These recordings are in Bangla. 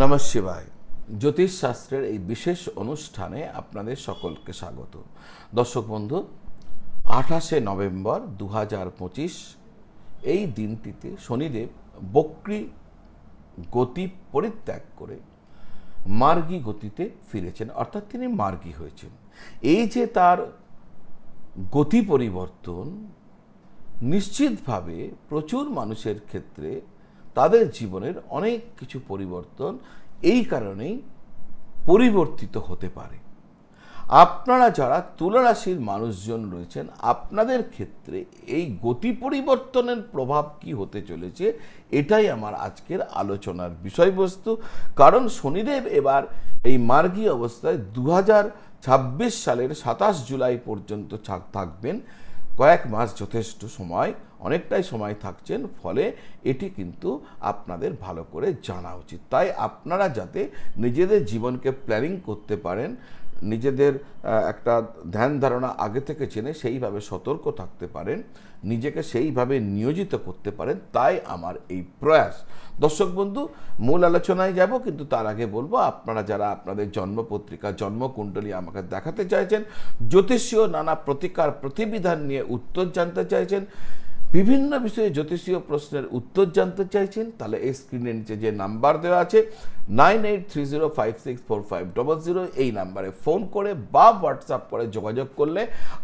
নমঃ শিবায়। জ্যোতিষশাস্ত্রের এই বিশেষ অনুষ্ঠানে আপনাদের সকলকে স্বাগত। দর্শক বন্ধু, আঠাশে নভেম্বর দু এই দিনটিতে শনিদেব বক্রি গতি পরিত্যাগ করে মার্গী গতিতে ফিরেছেন, অর্থাৎ তিনি মার্গী হয়েছেন। এই যে তার গতি পরিবর্তন, নিশ্চিতভাবে প্রচুর মানুষের ক্ষেত্রে তাদের জীবনের অনেক কিছু পরিবর্তন এই কারণেই পরিবর্তিত হতে পারে। আপনারা যারা তুলা রাশির মানুষজন রয়েছেন, আপনাদের ক্ষেত্রে এই গতি পরিবর্তনের প্রভাব কি হতে চলেছে এটাই আমার আজকের আলোচনার বিষয়বস্তু। কারণ শনিদেব এবার এই মার্গী অবস্থায় দু সালের সাতাশ জুলাই পর্যন্ত থাক- থাকবেন। কয়েক মাস যথেষ্ট সময়। অনেকটাই সময় থাকছেন, ফলে এটি কিন্তু আপনাদের ভালো করে জানা উচিত। তাই আপনারা যাতে নিজেদের জীবনকে প্ল্যানিং করতে পারেন, নিজেদের একটা ধ্যান ধারণা আগে থেকে চেনে সেইভাবে সতর্ক থাকতে পারেন, নিজেকে সেইভাবে নিয়োজিত করতে পারেন, তাই আমার এই প্রয়াস। দর্শক বন্ধু, মূল আলোচনায় যাব, কিন্তু তার আগে বলব, আপনারা যারা আপনাদের জন্মপত্রিকা, জন্মকুণ্ডলী আমাকে দেখাতে চাইছেন, জ্যোতিষীয় নানা প্রতিকার, প্রতিবিধান নিয়ে উত্তর জানতে চাইছেন বিভিন্ন বিষয়ে জ্যোতিষীয় প্রশ্নের উত্তর জানতে চাইছেন, তাহলে এই স্ক্রিনের নিচে যে নাম্বার দেওয়া আছে nine eight three zero five six four five double zero এই নাম্বারে ফোন করে বা হোয়াটসঅ্যাপ করে যোগাযোগ করলে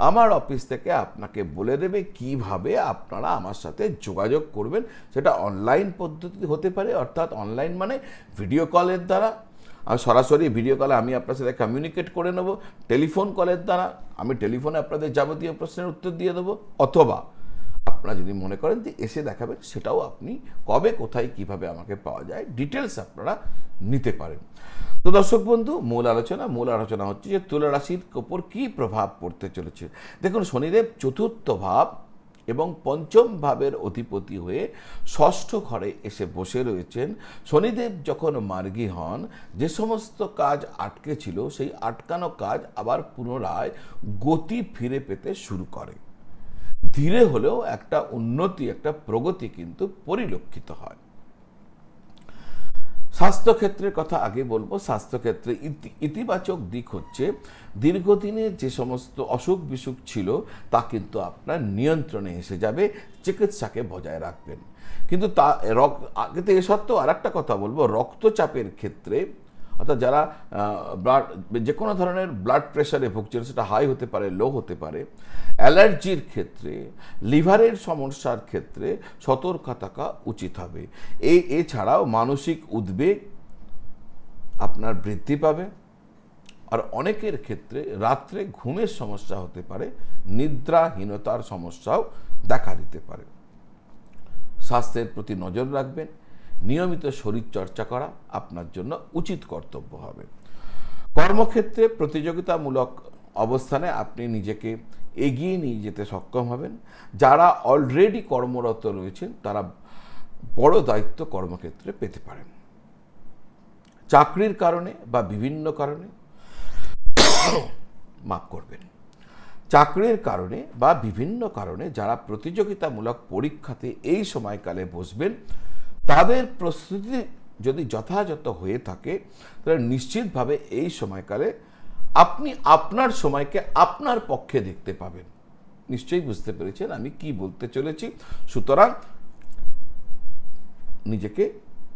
আমার অফিস থেকে আপনাকে বলে দেবে কীভাবে আপনারা আমার সাথে যোগাযোগ করবেন। সেটা অনলাইন পদ্ধতি হতে পারে, অর্থাৎ অনলাইন মানে ভিডিও কলের দ্বারা। আর সরাসরি ভিডিও কলে আমি আপনার সাথে কমিউনিকেট করে নেব টেলিফোন কলের দ্বারা। আমি টেলিফোনে আপনাদের যাবতীয় প্রশ্নের উত্তর দিয়ে দেবো, অথবা আপনারা যদি মনে করেন যে এসে দেখাবেন, সেটাও আপনি কবে, কোথায়, কীভাবে আমাকে পাওয়া যায় ডিটেলস আপনারা নিতে পারেন। তো দর্শক বন্ধু, মূল আলোচনা মূল আলোচনা হচ্ছে যে তুলা রাশির ওপর কী প্রভাব পড়তে চলেছে। দেখুন, শনিদেব চতুর্থ ভাব এবং পঞ্চম ভাবের অধিপতি হয়ে ষষ্ঠ ঘরে এসে বসে রয়েছেন। শনিদেব যখন মার্গী হন, যে সমস্ত কাজ আটকে ছিল, সেই আটকানো কাজ আবার পুনরায় গতি ফিরে পেতে শুরু করে। ধীরে হলেও একটা উন্নতি, একটা প্রগতি কিন্তু পরিলক্ষিত হয়। স্বাস্থ্যক্ষেত্রের কথা আগে বলব। স্বাস্থ্যক্ষেত্রে ইতি- ইতিবাচক দিক হচ্ছে দীর্ঘদিনের যে সমস্ত অসুখ বিসুখ ছিল, তা কিন্তু আপনার নিয়ন্ত্রণে এসে যাবে, চিকিৎসাকে বজায় রাখবেন। কিন্তু তা, রক্ত, আগে এ সত্ত্বেও আর একটা কথা বলব। রক্তচাপের ক্ষেত্রে অর্থাৎ যারা ব্লাড যে কোনো ধরনের ব্লাড প্রেশারে ভুগছেন সেটা হাই হতে পারে লো হতে পারে অ্যালার্জির ক্ষেত্রে লিভারের সমস্যার ক্ষেত্রে সতর্ক থাকা উচিত হবে। এই এছাড়াও মানসিক উদ্বেগ আপনার বৃদ্ধি পাবে। আর অনেকের ক্ষেত্রে রাত্রে ঘুমের সমস্যা হতে পারে, নিদ্রাহীনতার সমস্যাও দেখা দিতে পারে। স্বাস্থ্যের প্রতি নজর রাখবেন নিয়মিত শরীর চর্চা করা আপনার জন্য উচিত কর্তব্য হবে। কর্মক্ষেত্রে প্রতিযোগিতামূলক অবস্থানে আপনি নিজেকে এগিয়ে নিয়ে যেতে সক্ষম হবেন। যারা অলরেডি কর্মরত রয়েছেন, তারা বড় দায়িত্ব কর্মক্ষেত্রে পেতে পারেন। চাকরির কারণে বা বিভিন্ন কারণে মাফ করবেন। চাকরির কারণে বা বিভিন্ন কারণে যারা প্রতিযোগিতামূলক পরীক্ষাতে এই সময়কালে বসবেন তাদের প্রস্তুতি যদি যথাযথ হয়ে থাকে, তাহলে নিশ্চিতভাবে এই সময়কালে আপনি আপনার সময়কে আপনার পক্ষে দেখতে পাবেন। নিশ্চয়ই বুঝতে পেরেছেন আমি কি বলতে চলেছি? সুতরাং নিজেকে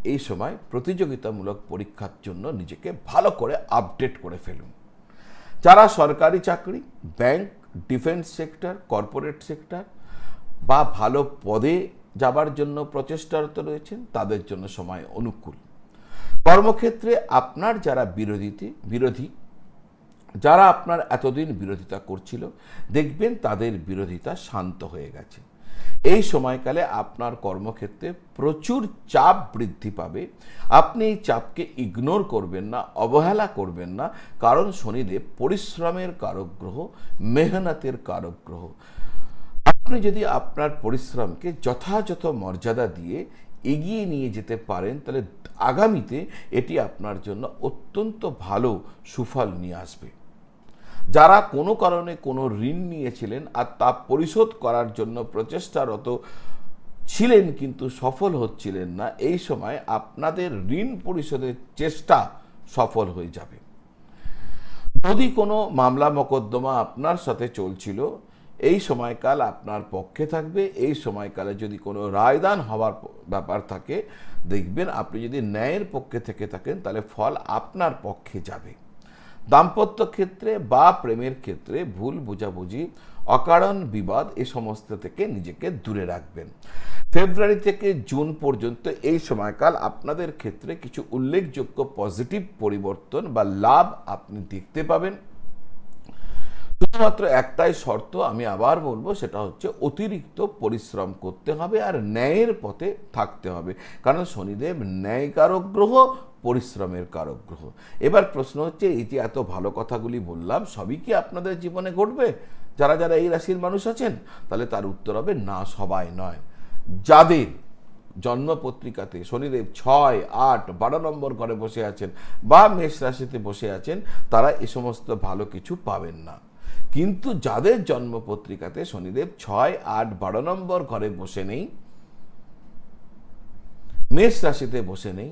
এই সময় প্রতিযোগিতামূলক পরীক্ষার জন্য নিজেকে ভালো করে আপডেট করে ফেলুন। যারা সরকারি চাকরি bank defence sector corporate sector বা ভালো পদে যাবার জন্য প্রচেষ্টারত রয়েছেন, তাদের জন্য সময় অনুকূল। কর্মক্ষেত্রে আপনার যারা বিরোধীতে, বিরোধী, যারা আপনার এতদিন বিরোধিতা করছিল, দেখবেন তাদের বিরোধিতা শান্ত হয়ে গেছে। এই সময়কালে আপনার কর্মক্ষেত্রে প্রচুর চাপ বৃদ্ধি পাবে। আপনি এই চাপকে ইগনোর করবেন না, অবহেলা করবেন না, কারণ শনিদেব পরিশ্রমের কারক গ্রহ মেহনতের কারক গ্রহ আপনি যদি আপনার পরিশ্রমকে যথাযথ মর্যাদা দিয়ে এগিয়ে নিয়ে যেতে পারেন, তাহলে আগামীতে এটি আপনার জন্য অত্যন্ত ভালো সুফল নিয়ে আসবে। যারা কোনো কারণে কোনো ঋণ নিয়েছিলেন আর তা পরিশোধ করার জন্য প্রচেষ্টারত ছিলেন কিন্তু সফল হচ্ছিলেন না, এই সময় আপনাদের ঋণ পরিশোধের চেষ্টা সফল হয়ে যাবে। যদি কোনো মামলা মোকদ্দমা আপনার সাথে চলছিল এই সময়কাল আপনার পক্ষে থাকবে, এই সময়কালে যদি কোনো রায়দান হওয়ার ব্যাপার থাকে, দেখবেন আপনি যদি ন্যায়ের পক্ষে থেকে থাকেন, তাহলে ফল আপনার পক্ষে যাবে। দাম্পত্য ক্ষেত্রে বা প্রেমের ক্ষেত্রে ভুল, বোঝাবুঝি, অকারণ, বিবাদ, এ সমস্ত থেকে নিজেকে দূরে রাখবেন। ফেব্রুয়ারি থেকে জুন পর্যন্ত এই সময়কাল আপনাদের ক্ষেত্রে কিছু উল্লেখযোগ্য পজিটিভ পরিবর্তন বা লাভ আপনি দেখতে পাবেন। শুধুমাত্র একটাই শর্ত আমি আবার বলব, সেটা হচ্ছে অতিরিক্ত পরিশ্রম করতে হবে আর ন্যায়ের পথে থাকতে হবে। কারণ শনিদেব ন্যায় কারক গ্রহ, পরিশ্রমের কারক গ্রহ। এবার প্রশ্ন হচ্ছে, এই যে এত ভালো কথাগুলি বললাম, সবই কি আপনাদের জীবনে ঘটবে? যারা যারা এই রাশির মানুষ আছেন, তাহলে তার উত্তর হবে, না, সবাই নয়। যাদের জন্ম পত্রিকাতে শনিদেব ছয়, আট, বারো নম্বর ঘরে বসে আছেন বা মেষ রাশিতে বসে আছেন, তারা এ সমস্ত ভালো কিছু পাবেন না। কিন্তু যাদের জন্ম পত্রিকাতে শনিদেব ছয়, আট, বারো নম্বর ঘরে বসে নেই, মেষ রাশিতে বসে নেই,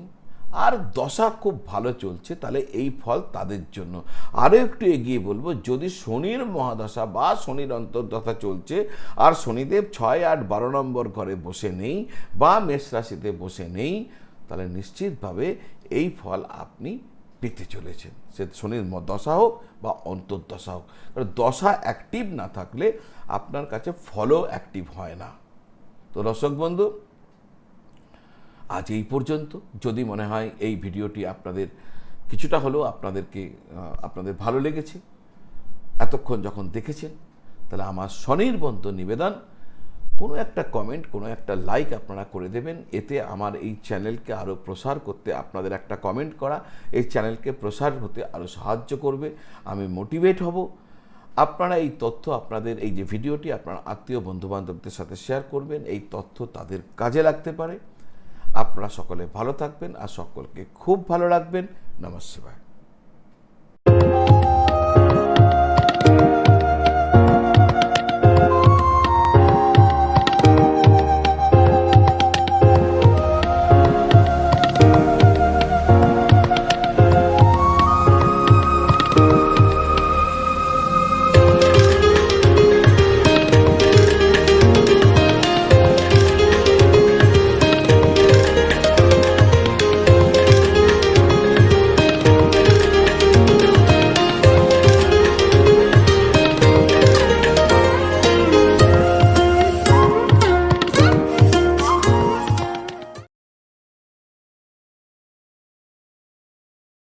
আর দশা খুব ভালো চলছে, তাহলে এই ফল তাদের জন্য। আরও একটু এগিয়ে বলব, যদি শনির মহাদশা বা শনির অন্তর্দশা চলছে, আর শনিদেব ছয়, আট, বারো নম্বর ঘরে বসে নেই বা মেষ রাশিতে বসে নেই, তাহলে নিশ্চিতভাবে এই ফল আপনি পেতে চলেছেন। সে শনির দশা হোক বা অন্তর্দশা হোক। কারণ দশা অ্যাক্টিভ না থাকলে আপনার কাছে ফলও অ্যাক্টিভ হয় না। তো দর্শক বন্ধু, আজ এই পর্যন্ত। যদি মনে হয় এই ভিডিওটি আপনাদের কিছুটা হলেও আপনাদেরকে আপনাদের ভালো লেগেছে, এতক্ষণ যখন দেখেছেন, তাহলে আমার স্বনির্বন্ধ নিবেদন কোনো একটা কমেন্ট কোনো একটা লাইক আপনারা করে দেবেন। এতে আমার এই চ্যানেলকে আরও প্রসার করতে, আপনাদের একটা কমেন্ট করা, এই চ্যানেলকে প্রসার হতে আরও সাহায্য করবে। আমি মোটিভেট হব। আপনারা এই তথ্য, আপনাদের এই যে ভিডিওটি, আপনার আত্মীয় বন্ধুবান্ধবদের সাথে শেয়ার করবেন। এই তথ্য তাদের কাজে লাগতে পারে। আপনারা সকলে ভালো থাকবেন আর সকলকে খুব ভালো রাখবেন। নমস্কার।